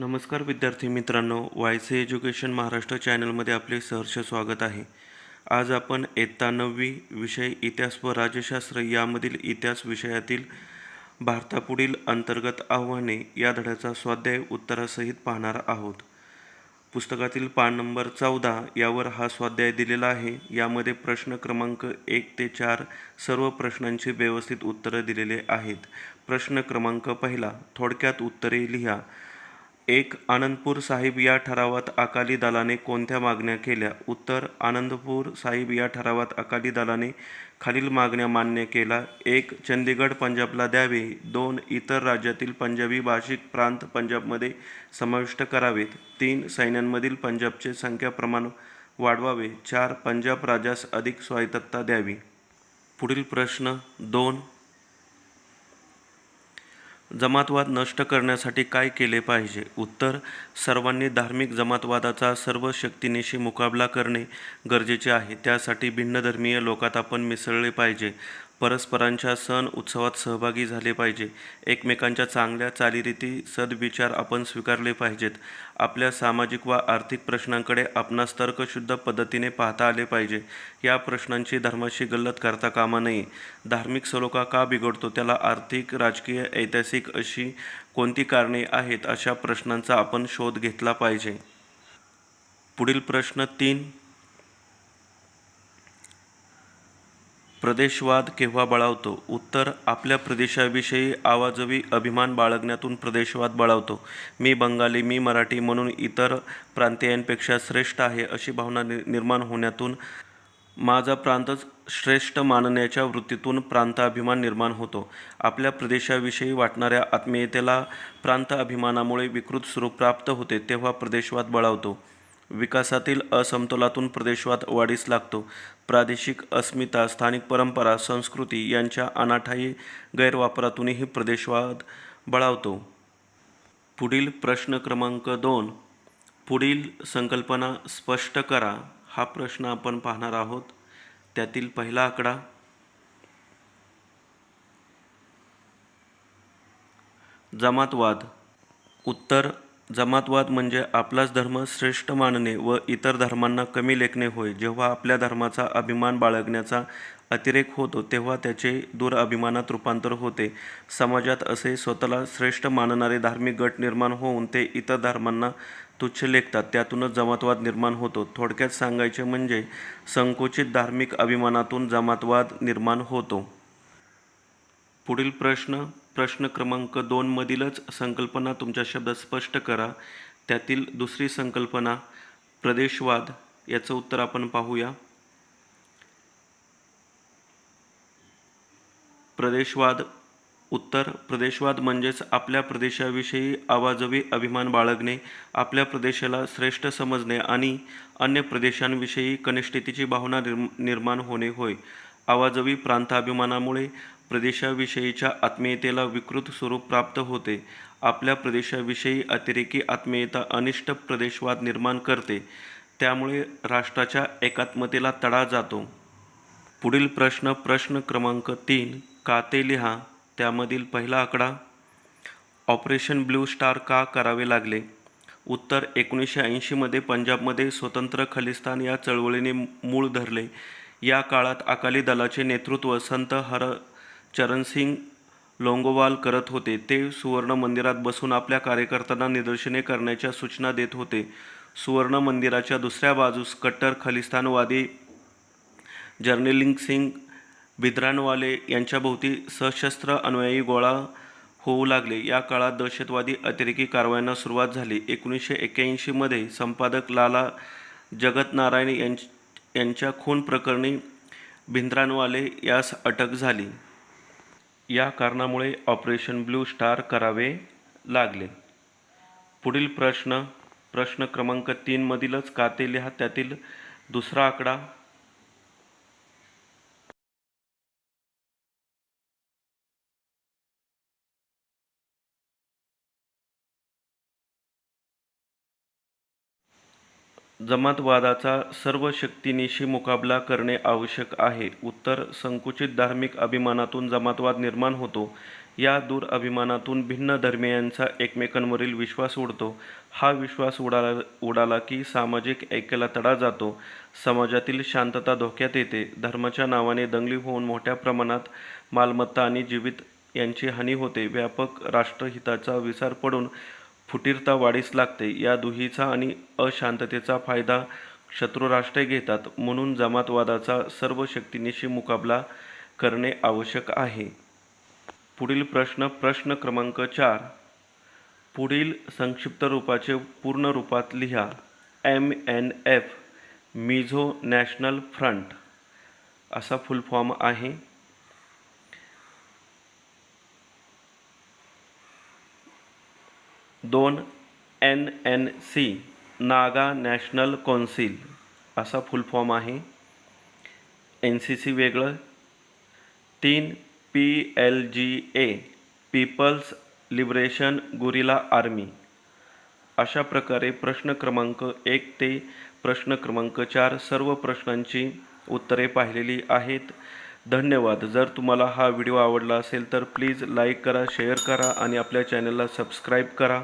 नमस्कार विद्यार्थी मित्रांनो वाय सी एज्युकेशन महाराष्ट्र चॅनलमध्ये आपले सहर्ष स्वागत आहे. आज आपण इयत्ता नववी विषय इतिहास व राज्यशास्त्र यामधील इतिहास विषयातील भारतापुढील अंतर्गत आव्हाने या धड्याचा स्वाध्याय उत्तरासहित पाहणार आहोत. पुस्तकातील पान नंबर चौदा यावर हा स्वाध्याय दिलेला आहे. यामध्ये प्रश्न क्रमांक एक ते चार सर्व प्रश्नांची व्यवस्थित उत्तरं दिलेले आहेत. प्रश्न क्रमांक पहिला थोडक्यात उत्तरे लिहा. एक आनंदपूर साहिब या ठरावात अकाली दलाने कोणत्या मागण्या केल्या? उत्तर आनंदपूर साहिब या ठरावात अकाली दलाने खालील मागण्या मान्य केला. एक चंदीगड पंजाबला द्यावे. दोन इतर राज्यातील पंजाबी भाषिक प्रांत पंजाबमध्ये समाविष्ट करावेत. तीन सैन्यांमधील पंजाबचे संख्या प्रमाण वाढवावे. चार पंजाब राज्यास अधिक स्वायत्तता द्यावी. पुढील प्रश्न दोन जमातवाद नष्ट करण्यासाठी काय केले पाहिजे? उत्तर सर्वांनी धार्मिक जमातवादाचा सर्व शक्तीनिशी मुकाबला करणे गरजेचे आहे. त्यासाठी भिन्नधर्मीय लोकात आपण मिसळले पाहिजे. परस्परांच्या सण उत्सवात सहभागी झाले पाहिजे. एकमेकांच्या चांगल्या चालीरीती सद्विचार आपण स्वीकारले पाहिजेत. आपल्या सामाजिक व आर्थिक प्रश्नांकडे आपणास तर्कशुद्ध पद्धतीने पाहता आले पाहिजे. या प्रश्नांची धर्माशी गल्लत करता कामा नये. धार्मिक सलोखा का बिघडतो त्याला आर्थिक राजकीय ऐतिहासिक अशी कोणती कारणे आहेत अशा प्रश्नांचा आपण शोध घेतला पाहिजे. पुढील प्रश्न तीन प्रदेशवाद केव्हा बळावतो? उत्तर आपल्या प्रदेशाविषयी आवाजवी अभिमान बाळगण्यातून प्रदेशवाद बळावतो. मी बंगाली मी मराठी म्हणून इतर प्रांतीयांपेक्षा श्रेष्ठ आहे अशी भावना नि निर्माण होण्यातून माझा प्रांतच श्रेष्ठ मानण्याच्या वृत्तीतून प्रांताभिमान निर्माण होतो. आपल्या प्रदेशाविषयी वाटणाऱ्या आत्मीयतेला प्रांत अभिमानामुळे विकृत स्वरूप प्राप्त होते तेव्हा प्रदेशवाद बळावतो. विकासातील असमतोलातून प्रदेशवाद वाढीस लागतो. प्रादेशिक अस्मिता स्थानिक परंपरा संस्कृती यांच्या अनाठायी गैरवापरातूनही प्रदेशवाद बळावतो. पुढील प्रश्न क्रमांक दोन. पुढील संकल्पना स्पष्ट करा. हा प्रश्न आपण पाहणार आहोत. त्यातील पहिला आकडा. जमातवाद. उत्तर जमातवाद म्हणजे आपलाच धर्म श्रेष्ठ मानणे व इतर धर्मांना कमी लेखणे होय. जेव्हा आपल्या धर्माचा अभिमान बाळगण्याचा अतिरेक होतो तेव्हा त्याचे दुराभिमानात रूपांतर होते. समाजात असे स्वतःला श्रेष्ठ मानणारे धार्मिक गट निर्माण होऊन ते इतर धर्मांना तुच्छ लेखतात. त्यातूनच जमातवाद निर्माण होतो. थोडक्यात सांगायचे म्हणजे संकुचित धार्मिक अभिमानातून जमातवाद निर्माण होतो. पुढील प्रश्न प्रश्न क्रमांक दोनमधीलच संकल्पना तुमच्या शब्दात स्पष्ट करा. त्यातील दुसरी संकल्पना प्रदेशवाद याचं उत्तर आपण पाहूया. प्रदेशवाद उत्तर प्रदेशवाद म्हणजेच आपल्या प्रदेशाविषयी आवाजवी अभिमान बाळगणे आपल्या प्रदेशाला श्रेष्ठ समजणे आणि अन्य प्रदेशांविषयी कनिष्ठतेची भावना निर्म निर्माण होणे होय. आवाजवी प्रांताभिमानामुळे प्रदेशाविषयीच्या आत्मीयतेला विकृत स्वरूप प्राप्त होते. आपल्या प्रदेशाविषयी अतिरेकी आत्मीयता अनिष्ट प्रदेशवाद निर्माण करते. त्यामुळे राष्ट्राच्या एकात्मतेला तडा जातो. पुढील प्रश्न प्रश्न क्रमांक तीन का ते लिहा? त्यामधील पहिला आकडा ऑपरेशन ब्ल्यू स्टार का करावे लागले? उत्तर एकोणीसशे ऐंशीमध्ये पंजाबमध्ये स्वतंत्र खलिस्तान या चळवळीने मूळ धरले. या काळात अकाली दलाचे नेतृत्व संत हर चरणसिंग लोंगोवाल करत होते. ते सुवर्ण मंदिरात बसून आपल्या कार्यकर्त्यांना निदर्शने करण्याच्या सूचना देत होते. सुवर्ण मंदिराच्या दुसऱ्या बाजूस कट्टर खलिस्तानवादी जर्नेलिंग सिंग भिद्रानवाले यांच्याभोवती सशस्त्र अनुयायी गोळा होऊ लागले. या काळात दहशतवादी अतिरेकी कारवायांना सुरुवात झाली. एकोणीसशे एक्क्याऐंशीमध्ये संपादक लाला जगतनारायण यांच्या खून प्रकरणी भिंद्रानवाले यास अटक झाली. या कारणामुळे ऑपरेशन ब्लू स्टार करावे लागले. पुढील प्रश्न प्रश्न क्रमांक तीनमधीलच काते लिहा त्यातील दुसरा आकडा जमातवादाचा सर्व शक्तीनिशी मुकाबला करणे आवश्यक आहे. उत्तर संकुचित धार्मिक अभिमानातून जमातवाद निर्माण होतो. या दूर अभिमानातून भिन्न धर्मियांचा एकमेकांवरील विश्वास उडतो. हा विश्वास उडाला उडाला की सामाजिक ऐक्याला तडा जातो. समाजातील शांतता धोक्यात येते. धर्माच्या नावाने दंगली होऊन मोठ्या प्रमाणात मालमत्ता आणि जीवित यांची हानी होते. व्यापक राष्ट्रहिताचा विचार पडून फुटीरता वाढीस लागते. या दुहीचा आणि अशांततेचा फायदा शत्रुराष्ट्रे घेतात म्हणून जमातवादाचा सर्व शक्तीनिशी मुकाबला करणे आवश्यक आहे. पुढील प्रश्न प्रश्न क्रमांक चार. पुढील संक्षिप्त रूपाचे पूर्ण रूपात लिहा. M N F Mizo national front. असा फुल फॉर्म आहे. दोन N N C Naga national council असा फुल फॉर्म आहे. एन सी सी वेगळं. तीन P L G A people's liberation guerrilla army. अशा प्रकारे प्रश्न क्रमांक एक ते प्रश्न क्रमांक चार सर्व प्रश्नांची उत्तरे पाहिलेली आहेत. धन्यवाद. जर तुम्हाला हा व्हिडिओ आवडला असेल तर प्लीज लाईक करा शेअर करा आणि आपल्या चॅनलला सबस्क्राईब करा.